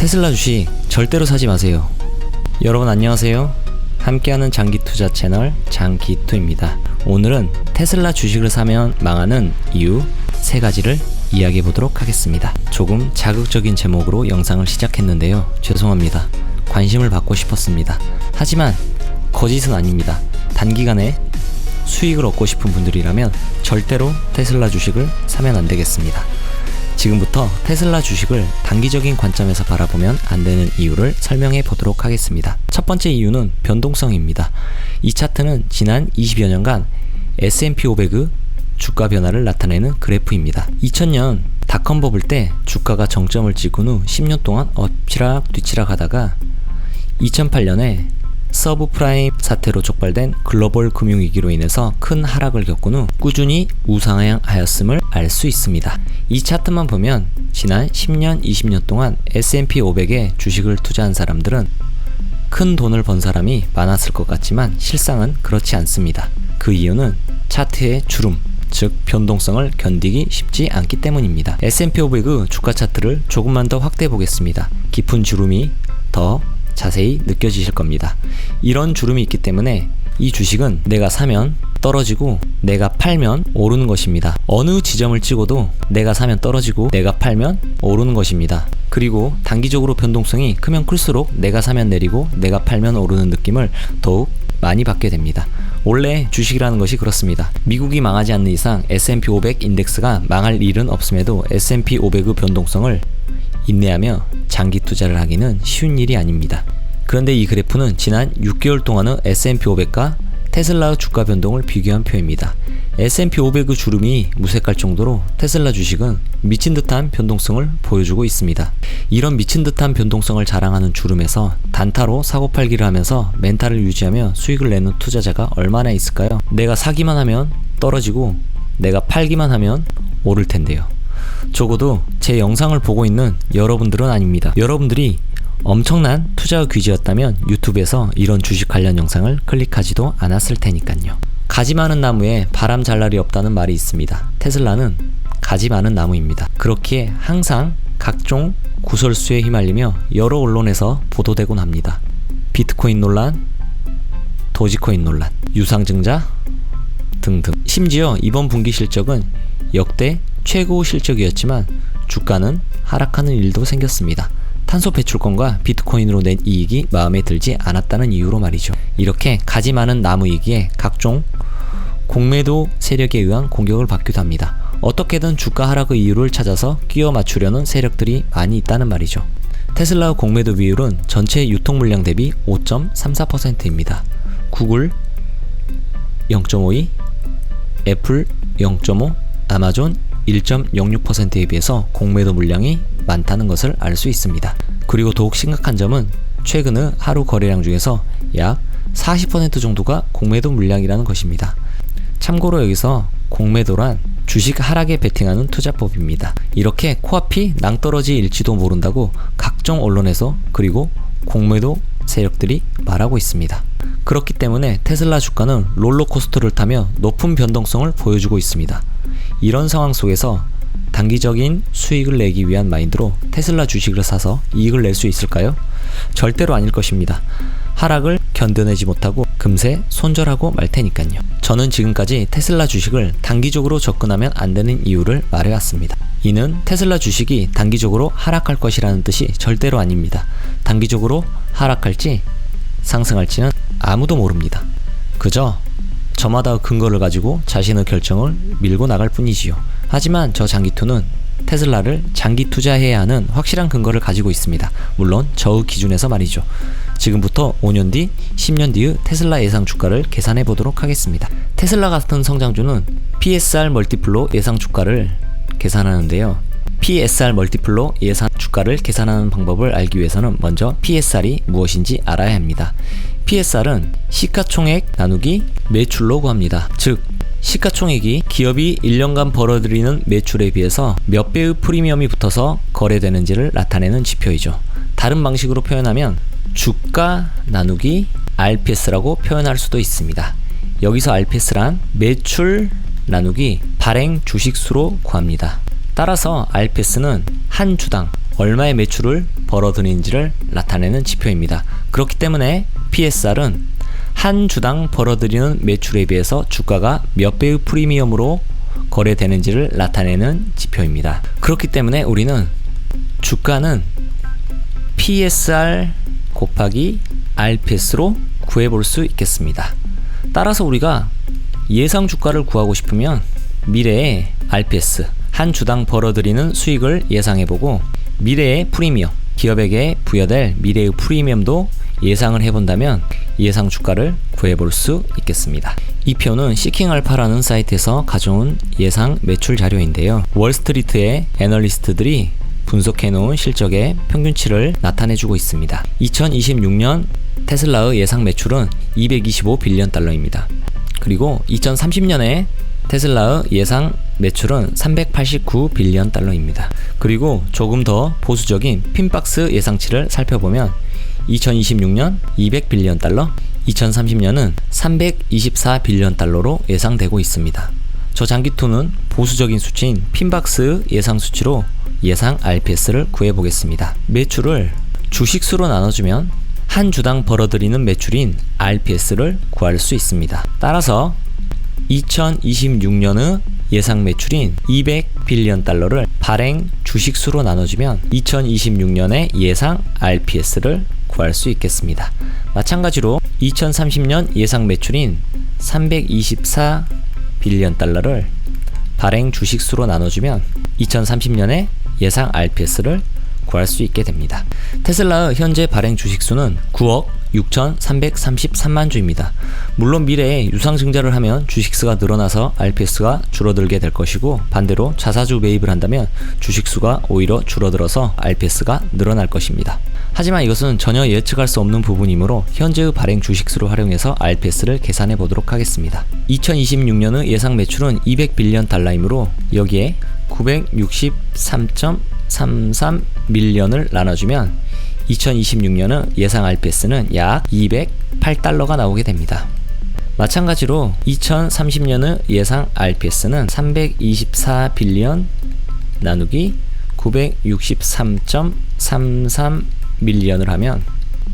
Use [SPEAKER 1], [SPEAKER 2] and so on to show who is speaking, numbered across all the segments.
[SPEAKER 1] 테슬라 주식 절대로 사지 마세요. 여러분 안녕하세요. 함께하는 장기 투자 채널 장기투입니다. 오늘은 테슬라 주식을 사면 망하는 이유 세 가지를 이야기해 보도록 하겠습니다. 조금 자극적인 제목으로 영상을 시작했는데요. 죄송합니다. 관심을 받고 싶었습니다. 하지만 거짓은 아닙니다. 단기간에 수익을 얻고 싶은 분들이라면 절대로 테슬라 주식을 사면 안 되겠습니다. 지금부터 테슬라 주식을 단기적인 관점에서 바라보면 안 되는 이유를 설명해 보도록 하겠습니다. 첫 번째 이유는 변동성입니다. 이 차트는 지난 20여 년간 S&P 500의 주가 변화를 나타내는 그래프입니다. 2000년 닷컴 버블 때 주가가 정점을 찍은 후 10년 동안 엎치락 뒤치락 하다가 2008년에 서브프라임 사태로 촉발된 글로벌 금융위기로 인해서 큰 하락을 겪은 후 꾸준히 우상향하였음을 알 수 있습니다. 이 차트만 보면 지난 10년, 20년 동안 S&P 500에 주식을 투자한 사람들은 큰 돈을 번 사람이 많았을 것 같지만 실상은 그렇지 않습니다. 그 이유는 차트의 주름, 즉 변동성을 견디기 쉽지 않기 때문입니다. S&P 500의 주가 차트를 조금만 더 확대해 보겠습니다. 깊은 주름이 더 자세히 느껴지실 겁니다. 이런 주름이 있기 때문에 이 주식은 내가 사면 떨어지고 내가 팔면 오르는 것입니다. 어느 지점을 찍어도 내가 사면 떨어지고 내가 팔면 오르는 것입니다. 그리고 단기적으로 변동성이 크면 클수록 내가 사면 내리고 내가 팔면 오르는 느낌을 더욱 많이 받게 됩니다. 원래 주식이라는 것이 그렇습니다. 미국이 망하지 않는 이상 S&P 500 인덱스가 망할 일은 없음에도 S&P 500의 변동성을 인내하며 장기 투자를 하기는 쉬운 일이 아닙니다. 그런데 이 그래프는 지난 6개월 동안의 S&P 500과 테슬라의 주가 변동을 비교한 표입니다. S&P 500의 주름이 무색할 정도로 테슬라 주식은 미친 듯한 변동성을 보여주고 있습니다. 이런 미친 듯한 변동성을 자랑하는 주름에서 단타로 사고 팔기를 하면서 멘탈을 유지하며 수익을 내는 투자자가 얼마나 있을까요? 내가 사기만 하면 떨어지고 내가 팔기만 하면 오를 텐데요. 적어도 제 영상을 보고 있는 여러분들은 아닙니다. 여러분들이 엄청난 투자 귀지였다면 유튜브에서 이런 주식 관련 영상을 클릭하지도 않았을 테니까요. 가지 많은 나무에 바람 잘 날이 없다는 말이 있습니다. 테슬라는 가지 많은 나무입니다. 그렇기에 항상 각종 구설수에 휘말리며 여러 언론에서 보도되곤 합니다. 비트코인 논란, 도지코인 논란, 유상증자 등등. 심지어 이번 분기 실적은 역대 최고 실적이었지만 주가는 하락하는 일도 생겼습니다. 탄소 배출권과 비트코인으로 낸 이익이 마음에 들지 않았다는 이유로 말이죠. 이렇게 가지 많은 나무이기에 각종 공매도 세력에 의한 공격을 받기도 합니다. 어떻게든 주가 하락의 이유를 찾아서 끼워 맞추려는 세력들이 많이 있다는 말이죠. 테슬라 공매도 비율은 전체 유통 물량 대비 5.34%입니다. 구글 0.52, 애플 0.5, 아마존 1.06%에 비해서 공매도 물량이 많다는 것을 알 수 있습니다. 그리고 더욱 심각한 점은 최근의 하루 거래량 중에서 약 40% 정도가 공매도 물량이라는 것입니다. 참고로 여기서 공매도란 주식 하락에 베팅하는 투자법입니다. 이렇게 코앞이 낭떠러지일지도 모른다고 각종 언론에서 그리고 공매도 세력들이 말하고 있습니다. 그렇기 때문에 테슬라 주가는 롤러코스터를 타며 높은 변동성을 보여주고 있습니다. 이런 상황 속에서 단기적인 수익을 내기 위한 마인드로 테슬라 주식을 사서 이익을 낼 수 있을까요? 절대로 아닐 것입니다. 하락을 견뎌내지 못하고 금세 손절하고 말 테니까요. 저는 지금까지 테슬라 주식을 단기적으로 접근하면 안 되는 이유를 말해왔습니다. 이는 테슬라 주식이 단기적으로 하락할 것이라는 뜻이 절대로 아닙니다. 단기적으로 하락할지 상승할지는 아무도 모릅니다. 그저 저마다 근거를 가지고 자신의 결정을 밀고 나갈 뿐이지요. 하지만 저 장기투는 테슬라를 장기 투자해야 하는 확실한 근거를 가지고 있습니다. 물론 저의 기준에서 말이죠. 지금부터 5년 뒤, 10년 뒤의 테슬라 예상 주가를 계산해 보도록 하겠습니다. 테슬라 같은 성장주는 PSR 멀티플로 예상 주가를 계산하는데요. PSR 멀티플로 예상 주가를 계산하는 방법을 알기 위해서는 먼저 PSR이 무엇인지 알아야 합니다. PSR은 시가총액 나누기 매출로 구합니다. 즉, 시가총액이 기업이 1년간 벌어들이는 매출에 비해서 몇 배의 프리미엄이 붙어서 거래되는지를 나타내는 지표이죠. 다른 방식으로 표현하면 주가 나누기 RPS라고 표현할 수도 있습니다. 여기서 RPS란 매출 나누기 발행 주식 수로 구합니다. 따라서 RPS는 한 주당 얼마의 매출을 벌어들이는지를 나타내는 지표입니다. 그렇기 때문에 PSR은 한 주당 벌어들이는 매출에 비해서 주가가 몇 배의 프리미엄으로 거래되는지를 나타내는 지표입니다. 그렇기 때문에 우리는 주가는 PSR 곱하기 RPS로 구해볼 수 있겠습니다. 따라서 우리가 예상 주가를 구하고 싶으면 미래의 RPS 한 주당 벌어들이는 수익을 예상해보고 미래의 프리미엄 기업에게 부여될 미래의 프리미엄도 예상을 해본다면 예상 주가를 구해볼 수 있겠습니다. 이 표는 시킹알파라는 사이트에서 가져온 예상 매출 자료인데요. 월스트리트의 애널리스트들이 분석해 놓은 실적의 평균치를 나타내주고 있습니다. 2026년 테슬라의 예상 매출은 225 빌리언 달러입니다. 그리고 2030년에 테슬라의 예상 매출은 389 빌리언 달러입니다. 그리고 조금 더 보수적인 핀박스 예상치를 살펴보면 2026년 200 빌리언 달러, 2030년은 324 빌리언 달러로 예상되고 있습니다. 저 장기2는 보수적인 수치인 핀박스 예상 수치로 예상 RPS를 구해보겠습니다. 매출을 주식수로 나눠주면 한 주당 벌어들이는 매출인 RPS를 구할 수 있습니다. 따라서 2026년의 예상 매출인 200 빌리언 달러를 발행 주식수로 나눠주면 2026년의 예상 RPS를 구할 수 있겠습니다. 마찬가지로 2030년 예상 매출인 324 빌리언 달러를 발행 주식수로 나눠주면 2030년에 예상 RPS를 구할 수 있게 됩니다. 테슬라의 현재 발행 주식수는 9억 6,333만 주입니다. 물론 미래에 유상증자를 하면 주식수가 늘어나서 RPS가 줄어들게 될 것이고 반대로 자사주 매입을 한다면 주식수가 오히려 줄어들어서 RPS가 늘어날 것입니다. 하지만 이것은 전혀 예측할 수 없는 부분이므로 현재의 발행 주식수를 활용해서 RPS를 계산해 보도록 하겠습니다. 2026년의 예상 매출은 200 빌리언 달러이므로 여기에 963.33 밀리언을 나눠주면 2026년은 예상 RPS는 약 208달러가 나오게 됩니다. 마찬가지로 2030년의 예상 RPS는 324 빌리언 나누기 963.33 밀리언을 하면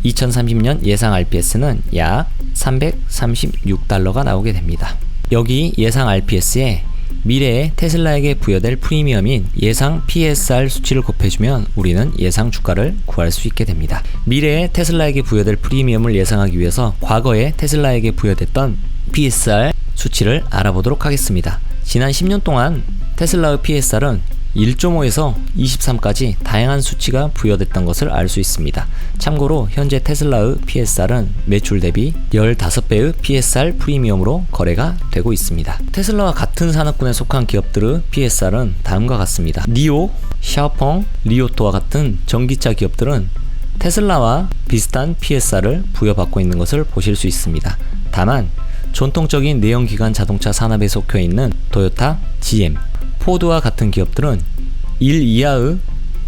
[SPEAKER 1] 2030년 예상 RPS는 약 336달러가 나오게 됩니다. 여기 예상 RPS에 미래에 테슬라에게 부여될 프리미엄인 예상 PSR 수치를 곱해주면 우리는 예상 주가를 구할 수 있게 됩니다. 미래에 테슬라에게 부여될 프리미엄을 예상하기 위해서 과거에 테슬라에게 부여됐던 PSR 수치를 알아보도록 하겠습니다. 지난 10년 동안 테슬라의 PSR은 1.5에서 23까지 다양한 수치가 부여됐던 것을 알 수 있습니다. 참고로 현재 테슬라의 PSR은 매출 대비 15배의 PSR 프리미엄으로 거래가 되고 있습니다. 테슬라와 같은 산업군에 속한 기업들의 PSR은 다음과 같습니다. 니오, 샤오펑, 리오토와 같은 전기차 기업들은 테슬라와 비슷한 PSR을 부여받고 있는 것을 보실 수 있습니다. 다만 전통적인 내연기관 자동차 산업에 속해 있는 토요타, GM, 포드와 같은 기업들은 1 이하의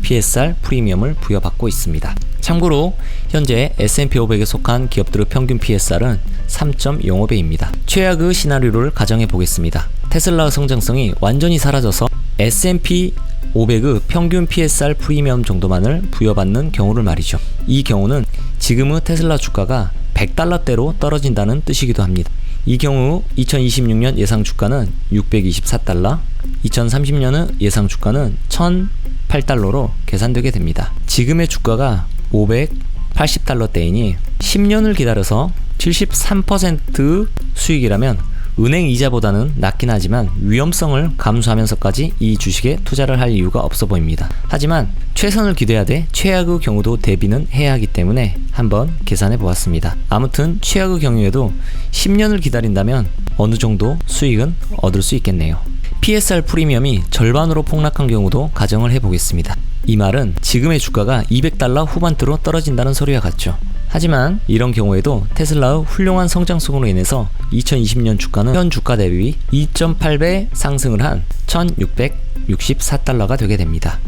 [SPEAKER 1] PSR 프리미엄을 부여받고 있습니다. 참고로 현재 S&P 500에 속한 기업들의 평균 PSR은 3.05배입니다. 최악의 시나리오를 가정해 보겠습니다. 테슬라의 성장성이 완전히 사라져서 S&P 500의 평균 PSR 프리미엄 정도만을 부여받는 경우를 말이죠. 이 경우는 지금의 테슬라 주가가 100달러대로 떨어진다는 뜻이기도 합니다. 이 경우 2026년 예상 주가는 624달러, 2030년의 예상 주가는 1008달러로 계산되게 됩니다. 지금의 주가가 580달러대이니 10년을 기다려서 73% 수익이라면 은행 이자보다는 낮긴 하지만 위험성을 감수하면서까지 이 주식에 투자를 할 이유가 없어 보입니다. 하지만 최선을 기대해야 돼 최악의 경우도 대비는 해야 하기 때문에 한번 계산해 보았습니다. 아무튼 최악의 경우에도 10년을 기다린다면 어느 정도 수익은 얻을 수 있겠네요. PSR 프리미엄이 절반으로 폭락한 경우도 가정을 해보겠습니다. 이 말은 지금의 주가가 200달러 후반대로 떨어진다는 소리와 같죠. 하지만 이런 경우에도 테슬라의 훌륭한 성장성으로 인해서 2020년 주가는 현 주가 대비 2.8배 상승을 한 1664달러가 되게 됩니다.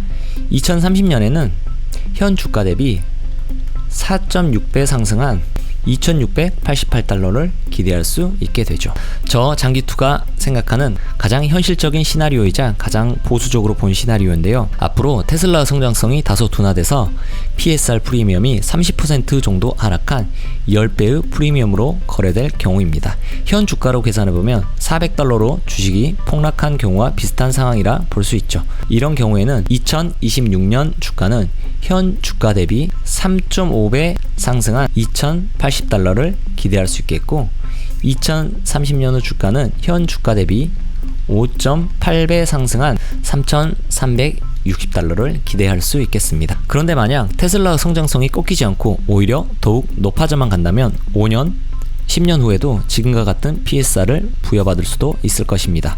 [SPEAKER 1] 2030년에는 현 주가 대비 4.6배 상승한 2688달러를 기대할 수 있게 되죠. 저 장기투가 생각하는 가장 현실적인 시나리오이자 가장 보수적으로 본 시나리오인데요. 앞으로 테슬라 성장성이 다소 둔화돼서 PSR 프리미엄이 30% 정도 하락한 10배의 프리미엄으로 거래될 경우입니다. 현 주가로 계산해보면 400달러로 주식이 폭락한 경우와 비슷한 상황이라 볼 수 있죠. 이런 경우에는 2026년 주가는 현 주가 대비 3.5배 상승한 2,080달러를 기대할 수 있겠고 2030년 후 주가는 현 주가 대비 5.8배 상승한 3,360달러를 기대할 수 있겠습니다. 그런데 만약 테슬라 성장성이 꺾이지 않고 오히려 더욱 높아져만 간다면 5년, 10년 후에도 지금과 같은 PSR을 부여받을 수도 있을 것입니다.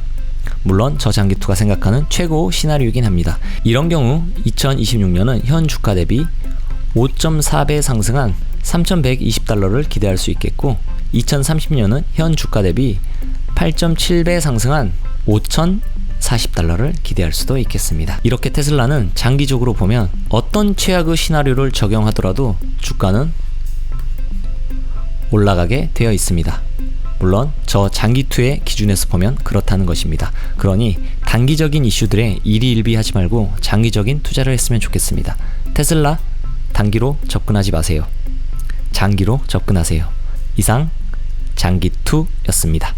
[SPEAKER 1] 물론 저장기투가 생각하는 최고 시나리오이긴 합니다. 이런 경우 2026년은 현 주가 대비 5.4배 상승한 3,120달러를 기대할 수 있겠고 2030년은 현 주가 대비 8.7배 상승한 5,040달러를 기대할 수도 있겠습니다. 이렇게 테슬라는 장기적으로 보면 어떤 최악의 시나리오를 적용하더라도 주가는 올라가게 되어 있습니다. 물론 저 장기2의 기준에서 보면 그렇다는 것입니다. 그러니 단기적인 이슈들에 일희일비하지 말고 장기적인 투자를 했으면 좋겠습니다. 테슬라 단기로 접근하지 마세요. 장기로 접근하세요. 이상 장기2였습니다.